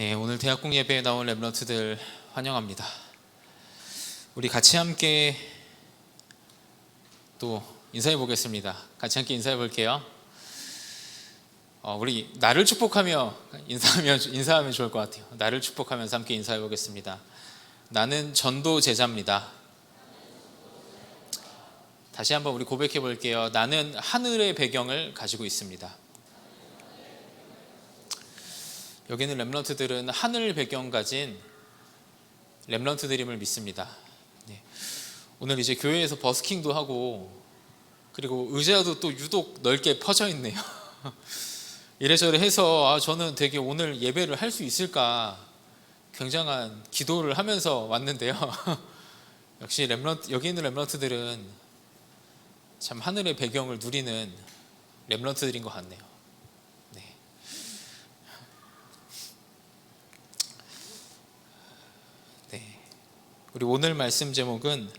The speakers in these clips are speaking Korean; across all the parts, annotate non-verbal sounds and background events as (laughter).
네, 오늘 대학국 예배에 나온 랩런트들 환영합니다. 우리 같이 함께 또 인사해 보겠습니다. 같이 함께 인사해 볼게요. 어, 우리 나를 축복하며 인사하면 인사하면 좋을 것 같아요. 나를 축복하면서 함께 인사해 보겠습니다. 나는 전도 제자입니다. 다시 한번 우리 고백해 볼게요. 나는 하늘의 배경을 가지고 있습니다. 여기는 렘런트들은 하늘 배경 가진 렘런트들임을 믿습니다. 네. 오늘 이제 교회에서 버스킹도 하고 그리고 의자도 또 유독 넓게 퍼져 있네요. (laughs) 이래저래 해서 아, 저는 되게 오늘 예배를 할 수 있을까 굉장한 기도를 하면서 왔는데요. (laughs) 역시 렘런트 여기 있는 렘런트들은 참 하늘의 배경을 누리는 렘런트들인 것 같네요. 우리 오늘 말씀 제목은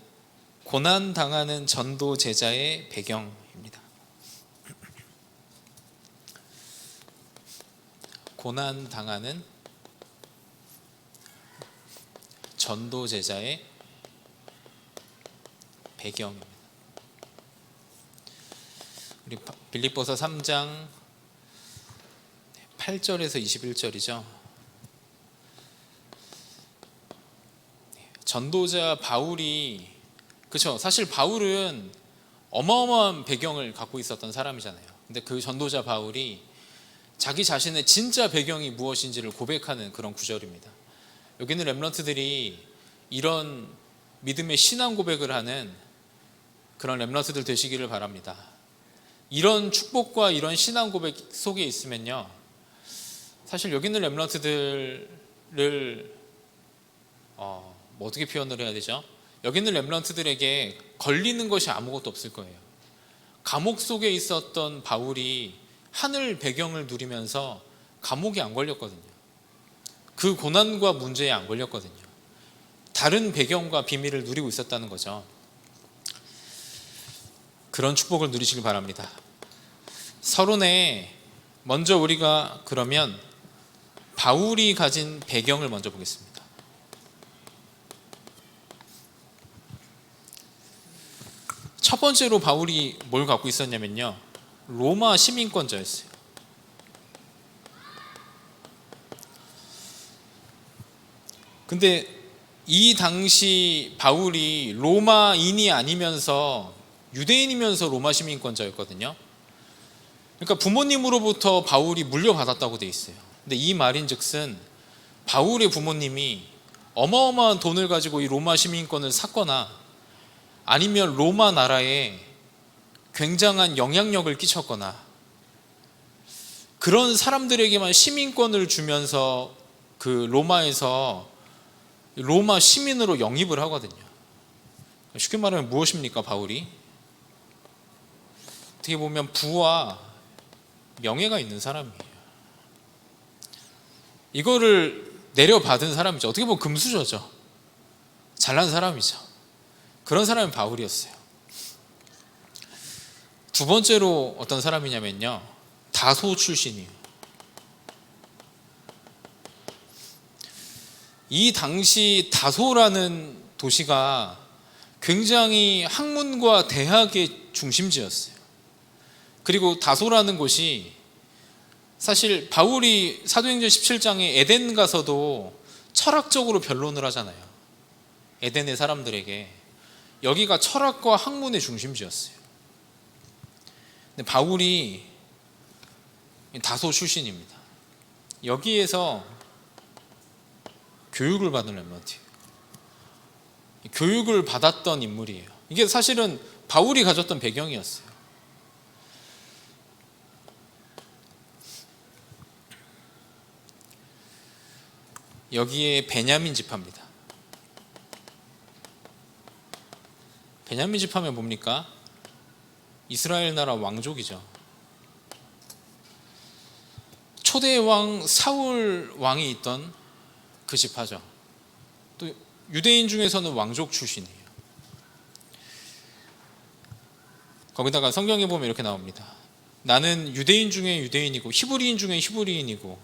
고난 당하는 전도 제자의 배경입니다. 고난 당하는 전도 제자의 배경입니다. 우리 빌립보서 3장 8절에서 21절이죠. 전도자 바울이 그렇죠. 사실 바울은 어마어마한 배경을 갖고 있었던 사람이잖아요. 근데 그 전도자 바울이 자기 자신의 진짜 배경이 무엇인지를 고백하는 그런 구절입니다. 여기는 렘런트들이 이런 믿음의 신앙 고백을 하는 그런 렘런트들 되시기를 바랍니다. 이런 축복과 이런 신앙 고백 속에 있으면요. 사실 여기 있는 렘런트들을 어, 뭐 어떻게 표현을 해야 되죠? 여기 있는 렘런트들에게 걸리는 것이 아무것도 없을 거예요. 감옥 속에 있었던 바울이 하늘 배경을 누리면서 감옥에 안 걸렸거든요. 그 고난과 문제에 안 걸렸거든요. 다른 배경과 비밀을 누리고 있었다는 거죠. 그런 축복을 누리시길 바랍니다. 서론에 먼저 우리가 그러면 바울이 가진 배경을 먼저 보겠습니다. 첫 번째로 바울이 뭘 갖고 있었냐면요. 로마 시민권자였어요. 근데 이 당시 바울이 로마인이 아니면서 유대인이면서 로마 시민권자였거든요. 그러니까 부모님으로부터 바울이 물려받았다고 돼 있어요. 근데 이 말인즉슨 바울의 부모님이 어마어마한 돈을 가지고 이 로마 시민권을 샀거나 아니면 로마 나라에 굉장한 영향력을 끼쳤거나 그런 사람들에게만 시민권을 주면서 그 로마에서 로마 시민으로 영입을 하거든요. 쉽게 말하면 무엇입니까, 바울이? 어떻게 보면 부와 명예가 있는 사람이에요. 이거를 내려받은 사람이죠. 어떻게 보면 금수저죠. 잘난 사람이죠. 그런 사람이 바울이었어요. 두 번째로 어떤 사람이냐면요. 다소 출신이에요. 이 당시 다소라는 도시가 굉장히 학문과 대학의 중심지였어요. 그리고 다소라는 곳이 사실 바울이 사도행전 17장에 에덴 가서도 철학적으로 변론을 하잖아요. 에덴의 사람들에게 여기가 철학과 학문의 중심지였어요. 근데 바울이 다소 출신입니다. 여기에서 교육을 받은 렘런트 교육을 받았던 인물이에요. 이게 사실은 바울이 가졌던 배경이었어요. 여기에 베냐민 지파입니다. 베냐민 지파면 뭡니까? 이스라엘 나라 왕족이죠. 초대 왕 사울 왕이 있던 그 지파죠. 또 유대인 중에서는 왕족 출신이에요. 거기다가 성경에 보면 이렇게 나옵니다. 나는 유대인 중에 유대인이고 히브리인 중에 히브리인이고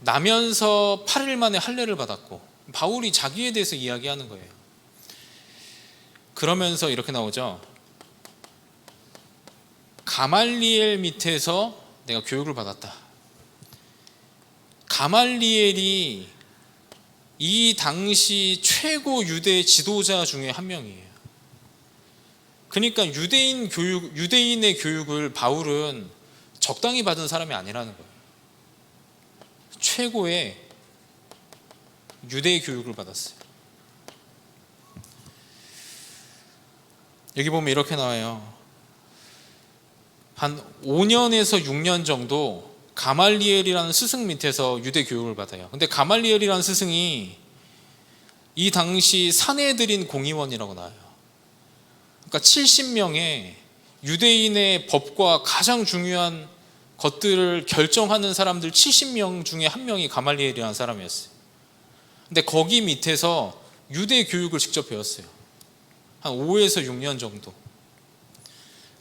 나면서 8일 만에 할례를 받았고 바울이 자기에 대해서 이야기하는 거예요. 그러면서 이렇게 나오죠. 가말리엘 밑에서 내가 교육을 받았다. 가말리엘이 이 당시 최고 유대 지도자 중에 한 명이에요. 그러니까 유대인 교육, 유대인의 교육을 바울은 적당히 받은 사람이 아니라는 거예요. 최고의 유대 교육을 받았어요. 여기 보면 이렇게 나와요. 한 5년에서 6년 정도 가말리엘이라는 스승 밑에서 유대 교육을 받아요. 근데 가말리엘이라는 스승이 이 당시 사내들인 공의원이라고 나와요. 그러니까 70명의 유대인의 법과 가장 중요한 것들을 결정하는 사람들 70명 중에 한 명이 가말리엘이라는 사람이었어요. 근데 거기 밑에서 유대 교육을 직접 배웠어요. 한 5에서 6년 정도.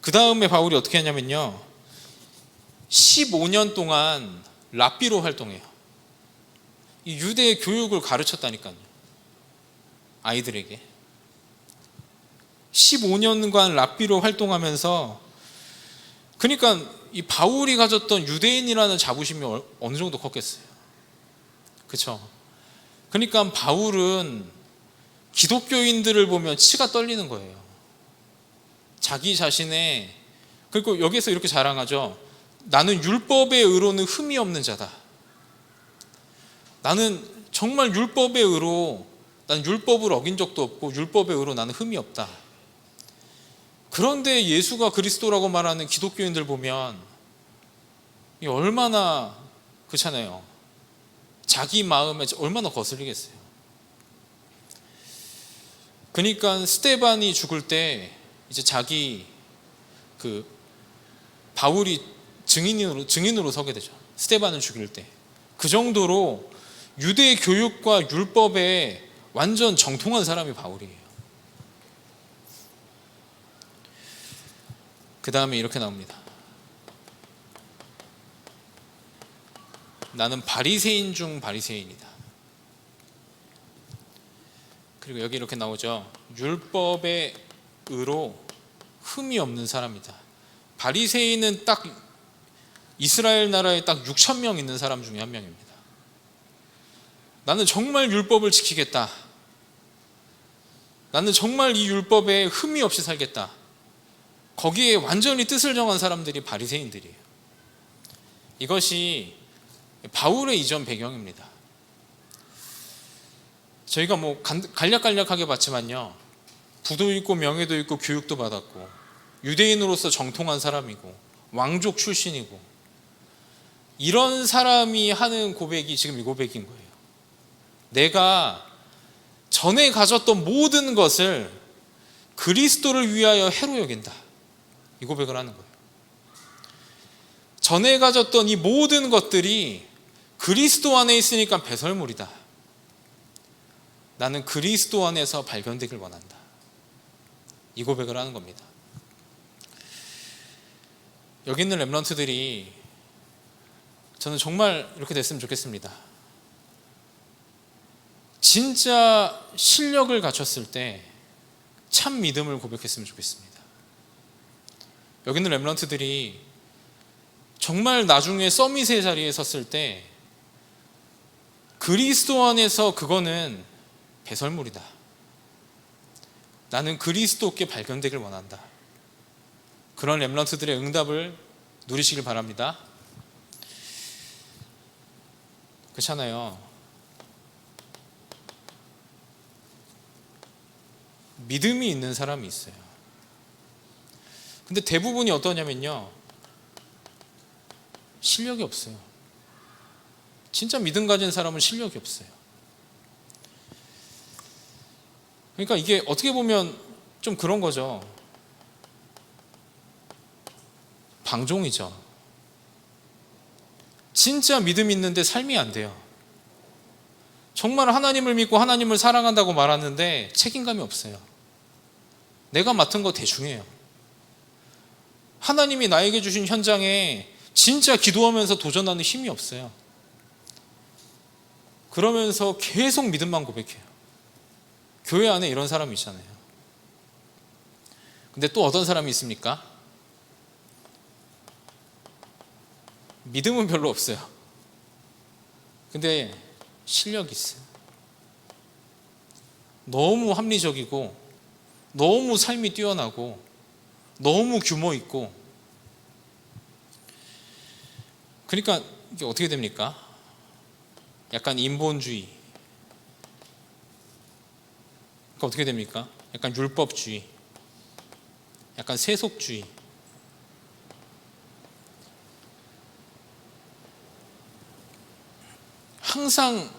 그 다음에 바울이 어떻게 하냐면요. 15년 동안 랍비로 활동해요. 이 유대 교육을 가르쳤다니까요. 아이들에게. 15년간 랍비로 활동하면서 그러니까 이 바울이 가졌던 유대인이라는 자부심이 어- 어느 정도 컸겠어요. 그렇죠? 그러니까 바울은 기독교인들을 보면 치가 떨리는 거예요. 자기 자신의 그리고 여기서 이렇게 자랑하죠. 나는 율법의 의로는 흠이 없는 자다. 나는 정말 율법의 의로 난 율법을 어긴 적도 없고 율법의 의로 나는 흠이 없다. 그런데 예수가 그리스도라고 말하는 기독교인들 보면 이 얼마나 그렇잖아요. 자기 마음에 얼마나 거슬리겠어요. 그러니까 스테반이 죽을 때 이제 자기 그 바울이 증인으로 증인으로 서게 되죠. 스테반을 죽일 때. 그 정도로 유대 교육과 율법에 완전 정통한 사람이 바울이에요. 그 다음에 이렇게 나옵니다. 나는 바리새인 중 바리새인이다. 그리고 여기 이렇게 나오죠. 율법의 의로 흠이 없는 사람이다. 바리새인은 딱 이스라엘 나라에 딱 6천 명 있는 사람 중에 한 명입니다. 나는 정말 율법을 지키겠다. 나는 정말 이 율법에 흠이 없이 살겠다. 거기에 완전히 뜻을 정한 사람들이 바리새인들이에요. 이것이 바울의 이전 배경입니다. 저희가 뭐 간략간략하게 봤지만요. 부도 있고 명예도 있고 교육도 받았고 유대인으로서 정통한 사람이고 왕족 출신이고 이런 사람이 하는 고백이 지금 이 고백인 거예요. 내가 전에 가졌던 모든 것을 그리스도를 위하여 해로 여긴다. 이 고백을 하는 거예요. 전에 가졌던 이 모든 것들이 그리스도 안에 있으니까 배설물이다. 나는 그리스도 안에서 발견되길 원한다. 이 고백을 하는 겁니다. 여기 있는 렘런트들이 저는 정말 이렇게 됐으면 좋겠습니다. 진짜 실력을 갖췄을 때 참 믿음을 고백했으면 좋겠습니다. 여기 있는 렘런트들이 정말 나중에 서밋의 자리에 섰을 때 그리스도 안에서 그거는 배설물이다. 나는 그리스도께 발견되길 원한다. 그런 렘런트들의 응답을 누리시길 바랍니다. 그렇잖아요. 믿음이 있는 사람이 있어요. 근데 대부분이 어떠냐면요. 실력이 없어요. 진짜 믿음 가진 사람은 실력이 없어요. 그러니까 이게 어떻게 보면 좀 그런 거죠. 방종이죠. 진짜 믿음 있는데 삶이 안 돼요. 정말 하나님을 믿고 하나님을 사랑한다고 말하는데 책임감이 없어요. 내가 맡은 거 대충해요. 하나님이 나에게 주신 현장에 진짜 기도하면서 도전하는 힘이 없어요. 그러면서 계속 믿음만 고백해요. 교회 안에 이런 사람이 있잖아요. 근데 또 어떤 사람이 있습니까? 믿음은 별로 없어요. 근데 실력이 있어요. 너무 합리적이고, 너무 삶이 뛰어나고, 너무 규모 있고, 그러니까 이게 어떻게 됩니까? 약간 인본주의. 그러니까 어떻게 됩니까? 약간 율법주의. 약간 세속주의. 항상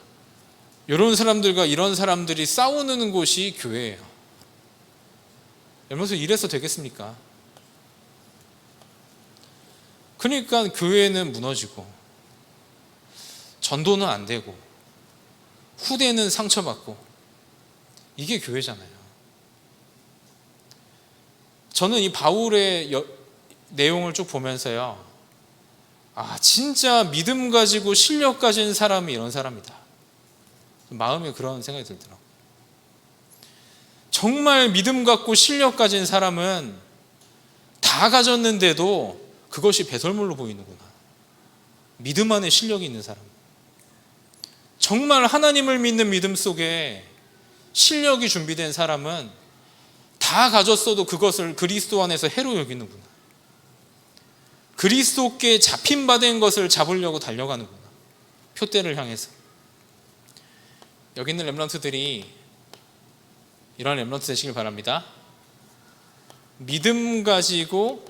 이런 사람들과 이런 사람들이 싸우는 곳이 교회예요. 여러분 이래서 되겠습니까? 그러니까 교회는 무너지고 전도는 안 되고 후대는 상처받고 이게 교회잖아요. 저는 이 바울의 여- 내용을 쭉 보면서요. 아, 진짜 믿음 가지고 실력 가진 사람이 이런 사람이다. 마음에 그런 생각이 들더라고요. 정말 믿음 갖고 실력 가진 사람은 다 가졌는데도 그것이 배설물로 보이는구나. 믿음 안에 실력이 있는 사람. 정말 하나님을 믿는 믿음 속에 실력이 준비된 사람은 다 가졌어도 그것을 그리스도 안에서 해로 여기는구나. 그리스도께 잡힌 바 된 것을 잡으려고 달려가는구나. 표대를 향해서. 여기 있는 렘런트들이 이런 렘런트 되시길 바랍니다. 믿음 가지고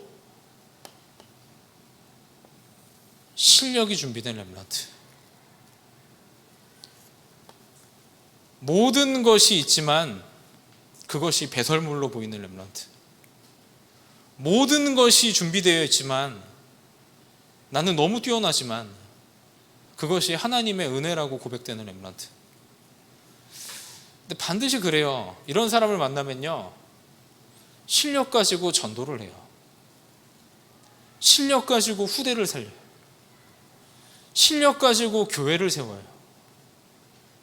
실력이 준비된 렘런트. 모든 것이 있지만 그것이 배설물로 보이는 렘런트. 모든 것이 준비되어 있지만 나는 너무 뛰어나지만 그것이 하나님의 은혜라고 고백되는 렘런트. 근데 반드시 그래요. 이런 사람을 만나면요. 실력 가지고 전도를 해요. 실력 가지고 후대를 살려요. 실력 가지고 교회를 세워요.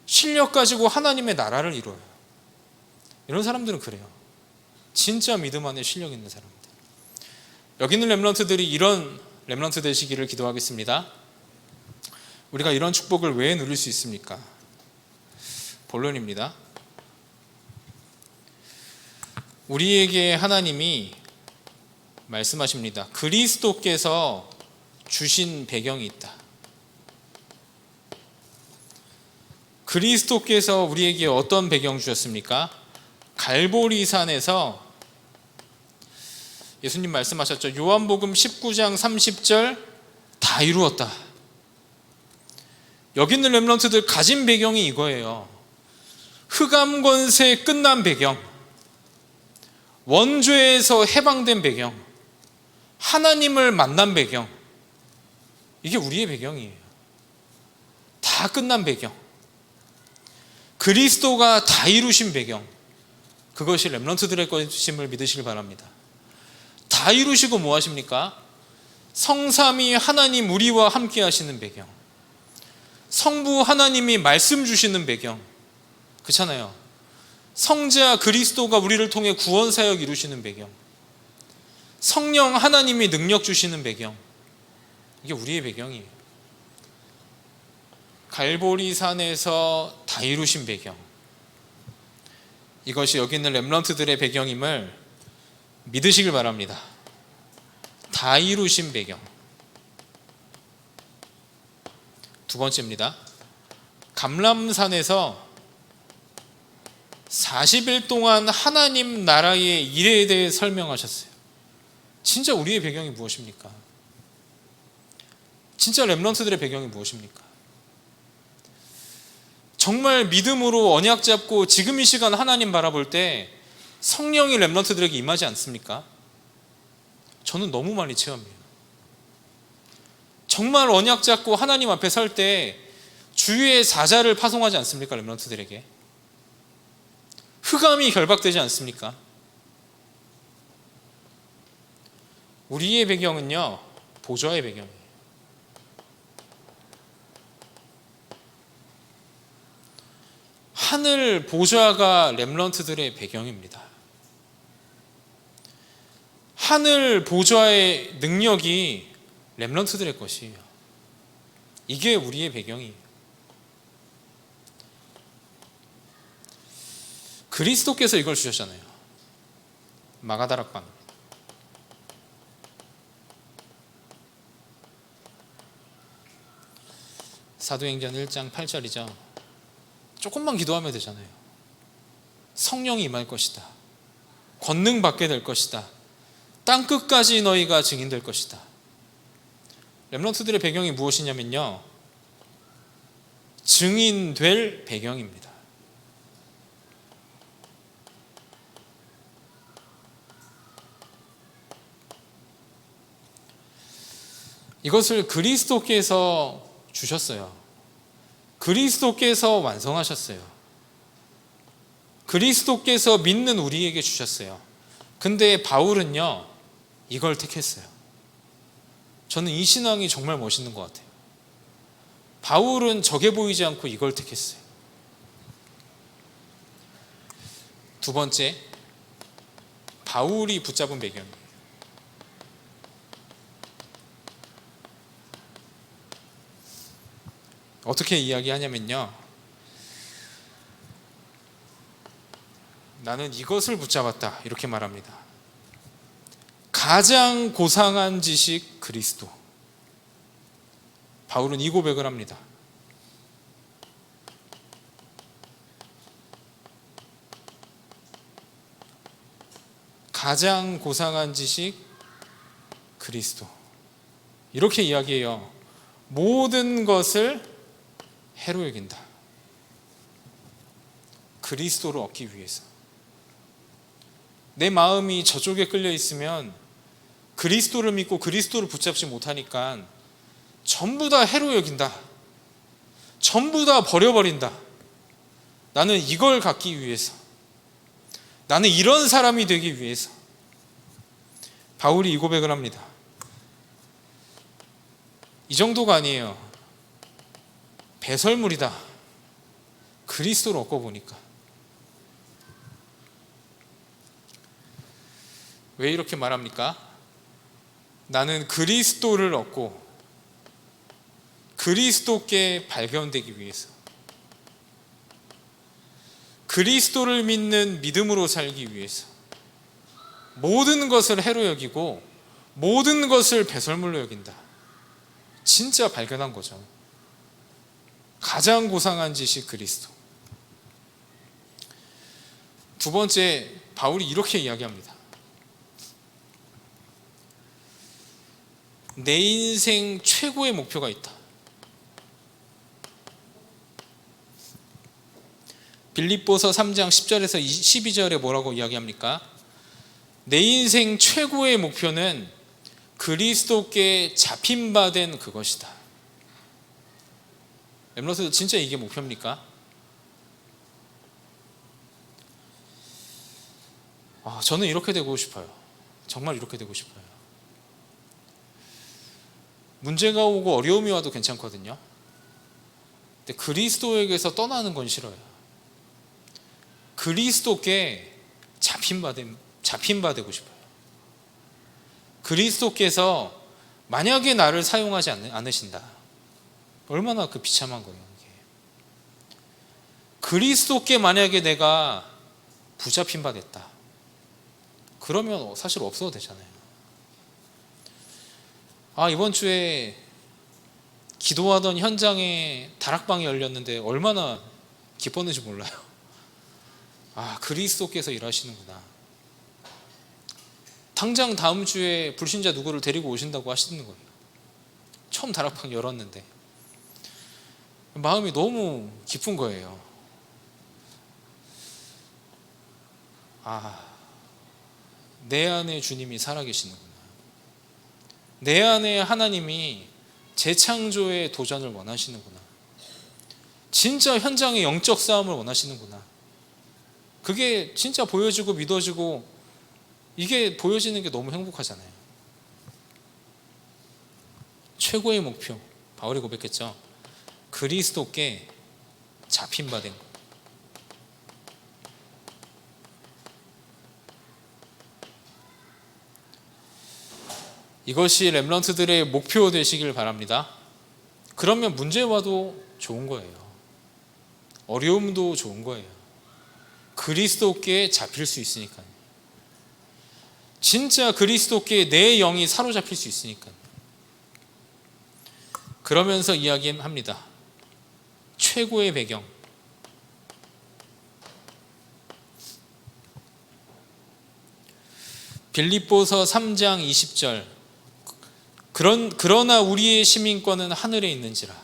실력 가지고 하나님의 나라를 이루어요. 이런 사람들은 그래요. 진짜 믿음 안에 실력 있는 사람들. 여기 있는 렘런트들이 이런 렘런트 되시기를 기도하겠습니다. 우리가 이런 축복을 왜 누릴 수 있습니까? 본론입니다. 우리에게 하나님이 말씀하십니다. 그리스도께서 주신 배경이 있다. 그리스도께서 우리에게 어떤 배경 주셨습니까? 갈보리산에서 예수님 말씀하셨죠. 요한복음 19장 30절 다 이루었다. 여기 있는 렘런트들 가진 배경이 이거예요. 흑암 권세 끝난 배경. 원죄에서 해방된 배경. 하나님을 만난 배경. 이게 우리의 배경이에요. 다 끝난 배경. 그리스도가 다 이루신 배경. 그것이 렘런트들의 것임을 믿으시길 바랍니다. 다 이루시고 뭐 하십니까? 성삼이 하나님 우리와 함께 하시는 배경. 성부 하나님이 말씀 주시는 배경. 그렇잖아요. 성자 그리스도가 우리를 통해 구원 사역 이루시는 배경. 성령 하나님이 능력 주시는 배경. 이게 우리의 배경이에요. 갈보리 산에서 다 이루신 배경. 이것이 여기 있는 렘런트들의 배경임을 믿으시길 바랍니다. 다 이루신 배경. 두 번째입니다. 감람산에서 40일 동안 하나님 나라의 일에 대해 설명하셨어요. 진짜 우리의 배경이 무엇입니까? 진짜 렘런트들의 배경이 무엇입니까? 정말 믿음으로 언약 잡고 지금 이 시간 하나님 바라볼 때 성령이 렘런트들에게 임하지 않습니까? 저는 너무 많이 체험해요. 정말 언약 잡고 하나님 앞에 설 때 주의 사자를 파송하지 않습니까? 렘런트들에게. 흑암이 결박되지 않습니까? 우리의 배경은요, 보좌의 배경이에요. 하늘 보좌가 렘런트들의 배경입니다. 하늘 보좌의 능력이 렘런트들의 것이에요. 이게 우리의 배경이에요. 그리스도께서 이걸 주셨잖아요. 마가다락방. 사도행전 1장 8절이죠. 조금만 기도하면 되잖아요. 성령이 임할 것이다. 권능 받게 될 것이다. 땅 끝까지 너희가 증인될 것이다. 렘런트들의 배경이 무엇이냐면요. 증인될 배경입니다. 이것을 그리스도께서 주셨어요. 그리스도께서 완성하셨어요. 그리스도께서 믿는 우리에게 주셨어요. 근데 바울은요, 이걸 택했어요. 저는 이 신앙이 정말 멋있는 것 같아요. 바울은 적해 보이지 않고 이걸 택했어요. 두 번째, 바울이 붙잡은 배경. 어떻게 이야기하냐면요. 나는 이것을 붙잡았다. 이렇게 말합니다. 가장 고상한 지식 그리스도. 바울은 이 고백을 합니다. 가장 고상한 지식 그리스도. 이렇게 이야기해요. 모든 것을 해로 여긴다. 그리스도를 얻기 위해서. 내 마음이 저쪽에 끌려 있으면 그리스도를 믿고 그리스도를 붙잡지 못하니까 전부 다 해로 여긴다. 전부 다 버려버린다. 나는 이걸 갖기 위해서. 나는 이런 사람이 되기 위해서. 바울이 이 고백을 합니다. 이 정도가 아니에요. 배설물이다. 그리스도를 얻고 보니까. 왜 이렇게 말합니까? 나는 그리스도를 얻고 그리스도께 발견되기 위해서 그리스도를 믿는 믿음으로 살기 위해서 모든 것을 해로 여기고 모든 것을 배설물로 여긴다. 진짜 발견한 거죠. 가장 고상한 지식 그리스도. 두 번째, 바울이 이렇게 이야기합니다. 내 인생 최고의 목표가 있다. 빌립보서 3장 10절에서 12절에 뭐라고 이야기합니까? 내 인생 최고의 목표는 그리스도께 잡힌 바 된 그것이다. 엠러스 진짜 이게 목표입니까? 아, 저는 이렇게 되고 싶어요. 정말 이렇게 되고 싶어요. 문제가 오고 어려움이 와도 괜찮거든요. 근데 그리스도에게서 떠나는 건 싫어요. 그리스도께 잡힌 바, 되, 잡힌 바 되고 싶어요. 그리스도께서 만약에 나를 사용하지 않으신다. 얼마나 그 비참한 거예요. 이게. 그리스도께 만약에 내가 부잡힌 바 됐다. 그러면 사실 없어도 되잖아요. 아, 이번 주에 기도하던 현장에 다락방이 열렸는데 얼마나 기뻤는지 몰라요. 아, 그리스도께서 일하시는구나. 당장 다음 주에 불신자 누구를 데리고 오신다고 하시는 거예요. 처음 다락방 열었는데. 마음이 너무 기쁜 거예요. 아, 내 안에 주님이 살아계시는구나. 내 안에 하나님이 재창조의 도전을 원하시는구나. 진짜 현장의 영적 싸움을 원하시는구나. 그게 진짜 보여지고 믿어지고 이게 보여지는 게 너무 행복하잖아요. 최고의 목표, 바울이 고백했죠. 그리스도께 잡힌 바 된 것. 이것이 렘런트들의 목표 되시길 바랍니다. 그러면 문제 와도 좋은 거예요. 어려움도 좋은 거예요. 그리스도께 잡힐 수 있으니까. 진짜 그리스도께 내 영이 사로잡힐 수 있으니까. 그러면서 이야기합니다. 최고의 배경. 빌립보서 3장 20절. 그런 그러나 우리의 시민권은 하늘에 있는지라.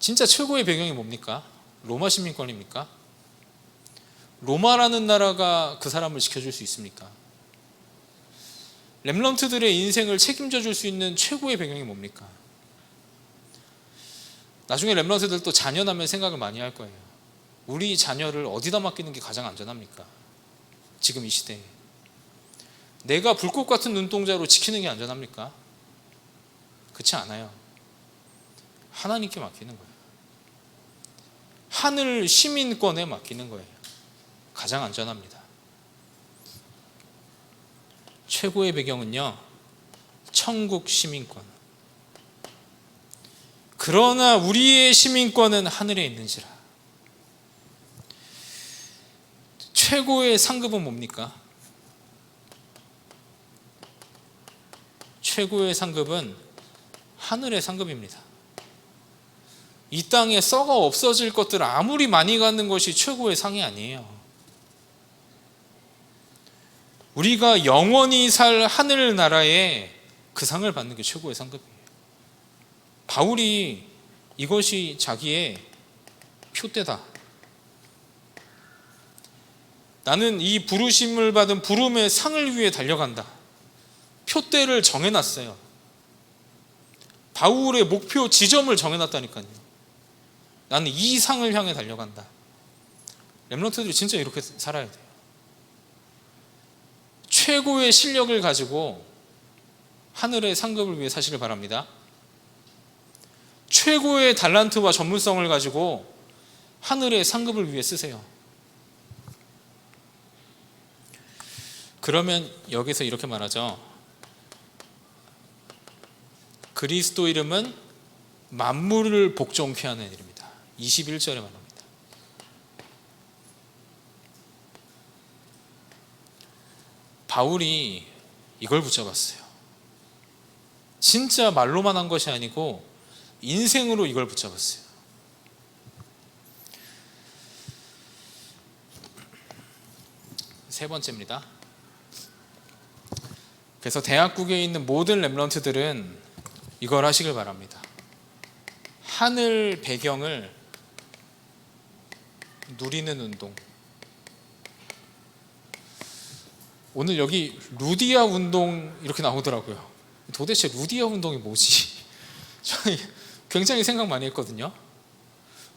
진짜 최고의 배경이 뭡니까? 로마 시민권입니까? 로마라는 나라가 그 사람을 지켜줄 수 있습니까? 렘런트들의 인생을 책임져 줄 수 있는 최고의 배경이 뭡니까? 나중에 렘런트들 또 자녀 나면 생각을 많이 할 거예요. 우리 자녀를 어디다 맡기는 게 가장 안전합니까? 지금 이 시대에. 내가 불꽃 같은 눈동자로 지키는 게 안전합니까? 그렇지 않아요. 하나님께 맡기는 거예요. 하늘 시민권에 맡기는 거예요. 가장 안전합니다. 최고의 배경은요, 천국 시민권. 그러나 우리의 시민권은 하늘에 있는지라. 최고의 상급은 뭡니까? 최고의 상급은 하늘의 상급입니다. 이 땅에 썩어 없어질 것들 아무리 많이 갖는 것이 최고의 상이 아니에요. 우리가 영원히 살 하늘 나라에 그 상을 받는 게 최고의 상급이에요. 바울이 이것이 자기의 표대다. 나는 이 부르심을 받은 부름의 상을 위해 달려간다. 표대를 정해놨어요. 바울의 목표 지점을 정해놨다니까요. 나는 이 상을 향해 달려간다. 렘런트들이 진짜 이렇게 살아야 돼요. 최고의 실력을 가지고 하늘의 상급을 위해 사시길 바랍니다. 최고의 달란트와 전문성을 가지고 하늘의 상급을 위해 쓰세요. 그러면 여기서 이렇게 말하죠. 그리스도 이름은 만물을 복종케 하는 일입니다. 21절에 말합니다. 바울이 이걸 붙잡았어요. 진짜 말로만 한 것이 아니고 인생으로 이걸 붙잡았어요. 세 번째입니다. 그래서 대학국에 있는 모든 렘런트들은 이걸 하시길 바랍니다. 하늘 배경을 누리는 운동. 오늘 여기 루디아 운동 이렇게 나오더라고요. 도대체 루디아 운동이 뭐지? (laughs) 저는 굉장히 생각 많이 했거든요.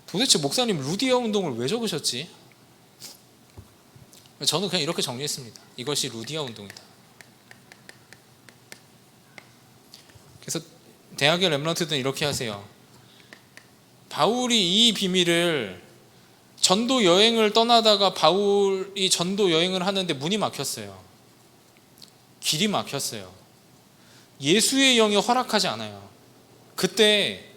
도대체 목사님 루디아 운동을 왜 적으셨지? 저는 그냥 이렇게 정리했습니다. 이것이 루디아 운동이다. 그래서 대학의 렘런트들은 이렇게 하세요. 바울이 이 비밀을 전도 여행을 떠나다가 바울이 전도 여행을 하는데 문이 막혔어요. 길이 막혔어요. 예수의 영이 허락하지 않아요. 그때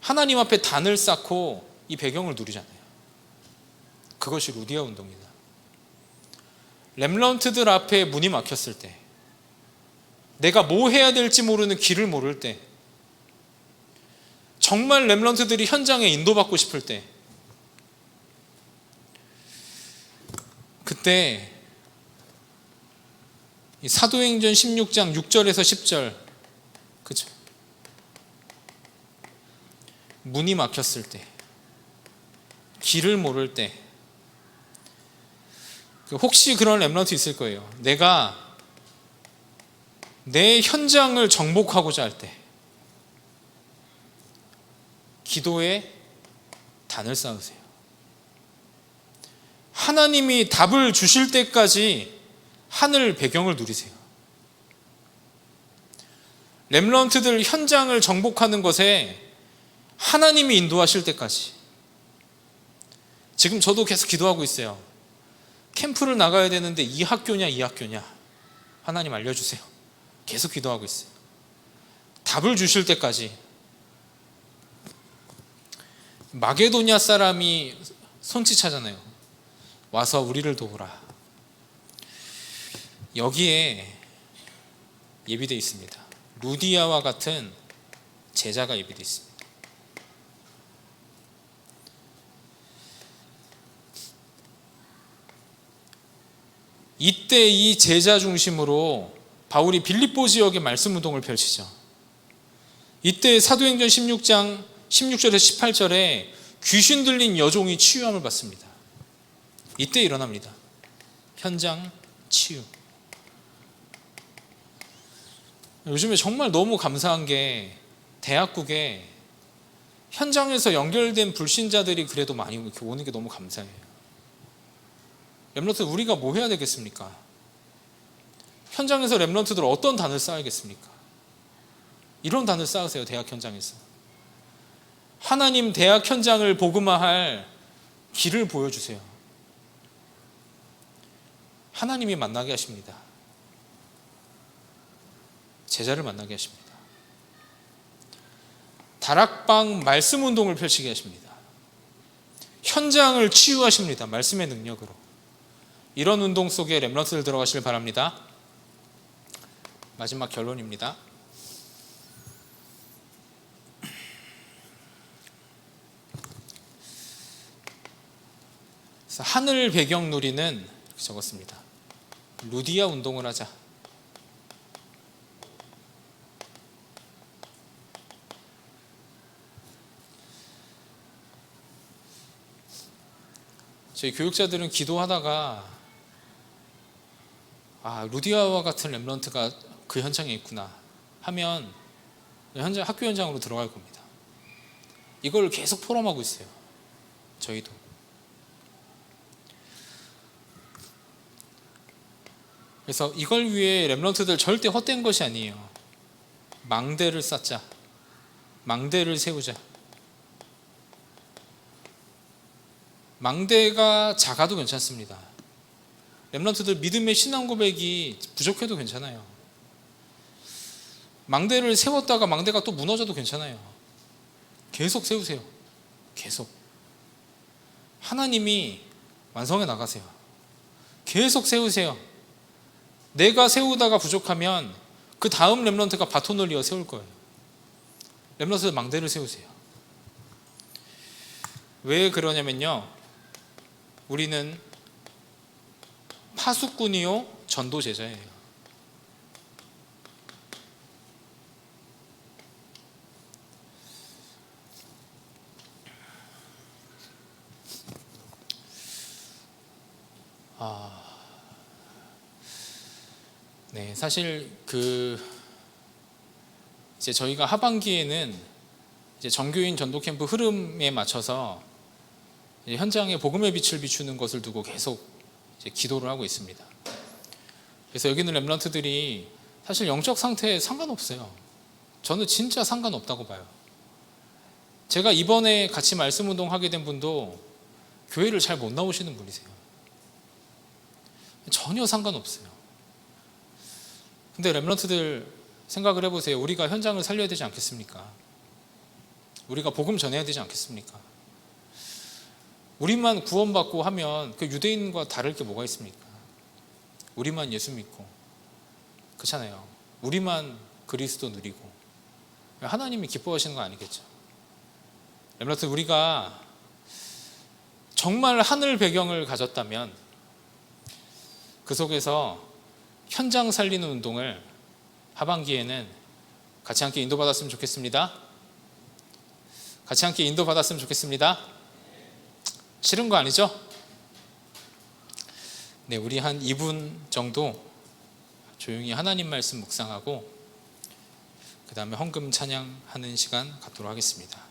하나님 앞에 단을 쌓고 이 배경을 누리잖아요. 그것이 루디아 운동이다. 렘런트들 앞에 문이 막혔을 때, 내가 뭐 해야 될지 모르는 길을 모를 때, 정말 렘런트들이 현장에 인도받고 싶을 때, 그때 사도행전 16장 6절에서 10절 그죠? 문이 막혔을 때 길을 모를 때 혹시 그런 렘런트 있을 거예요. 내가 내 현장을 정복하고자 할 때 기도에 단을 쌓으세요. 하나님이 답을 주실 때까지 하늘 배경을 누리세요. 렘런트들 현장을 정복하는 것에 하나님이 인도하실 때까지. 지금 저도 계속 기도하고 있어요. 캠프를 나가야 되는데 이 학교냐 이 학교냐 하나님 알려주세요. 계속 기도하고 있어요. 답을 주실 때까지 마게도냐 사람이 손짓하잖아요. 와서 우리를 도우라. 여기에 예비되어 있습니다. 루디아와 같은 제자가 예비되어 있습니다. 이때 이 제자 중심으로 바울이 빌립보 지역의 말씀 운동을 펼치죠. 이때 사도행전 16장 16절에서 18절에 귀신 들린 여종이 치유함을 받습니다. 이때 일어납니다. 현장 치유. 요즘에 정말 너무 감사한 게 대학국에 현장에서 연결된 불신자들이 그래도 많이 오는 게 너무 감사해요. 렘런트 우리가 뭐 해야 되겠습니까? 현장에서 렘런트들 어떤 단을 쌓아야겠습니까? 이런 단을 쌓으세요 대학 현장에서 하나님 대학 현장을 복음화할 길을 보여주세요. 하나님이 만나게 하십니다. 제자를 만나게 하십니다. 다락방 말씀 운동을 펼치게 하십니다. 현장을 치유하십니다. 말씀의 능력으로. 이런 운동 속에 렘런트들 들어가시길 바랍니다. 마지막 결론입니다. 하늘 배경 이렇게 적었습니다. 루디아 운동을 하자. 저희 교육자들은 기도하다가 아 루디아와 같은 렘런트가 그 현장에 있구나 하면 현장 학교 현장으로 들어갈 겁니다. 이걸 계속 포럼하고 있어요. 저희도. 그래서 이걸 위해 렘런트들 절대 헛된 것이 아니에요. 망대를 쌓자. 망대를 세우자. 망대가 작아도 괜찮습니다. 렘런트들 믿음의 신앙 고백이 부족해도 괜찮아요. 망대를 세웠다가 망대가 또 무너져도 괜찮아요. 계속 세우세요. 계속. 하나님이 완성해 나가세요. 계속 세우세요. 내가 세우다가 부족하면 그 다음 렘런트가 바톤을 이어 세울 거예요. 렘런트 망대를 세우세요. 왜 그러냐면요. 우리는 파수꾼이요 전도 제자예요. 아, 네, 사실 그 이제 저희가 하반기에는 이제 정교인 전도 캠프 흐름에 맞춰서 현장에 복음의 빛을 비추는 것을 두고 계속 이제 기도를 하고 있습니다. 그래서 여기는 렘런트들이 사실 영적 상태에 상관없어요. 저는 진짜 상관없다고 봐요. 제가 이번에 같이 말씀 운동 하게 된 분도 교회를 잘 못 나오시는 분이세요. 전혀 상관없어요. 근데 렘런트들 생각을 해보세요. 우리가 현장을 살려야 되지 않겠습니까? 우리가 복음 전해야 되지 않겠습니까? 우리만 구원받고 하면 그 유대인과 다를 게 뭐가 있습니까? 우리만 예수 믿고 그렇잖아요. 우리만 그리스도 누리고 하나님이 기뻐하시는 거 아니겠죠? 렘런트 우리가 정말 하늘 배경을 가졌다면 그 속에서 현장 살리는 운동을 하반기에는 같이 함께 인도받았으면 좋겠습니다. 같이 함께 인도받았으면 좋겠습니다. 싫은 거 아니죠? 네, 우리 한 2분 정도 조용히 하나님 말씀 묵상하고 그 다음에 헌금 찬양하는 시간 갖도록 하겠습니다.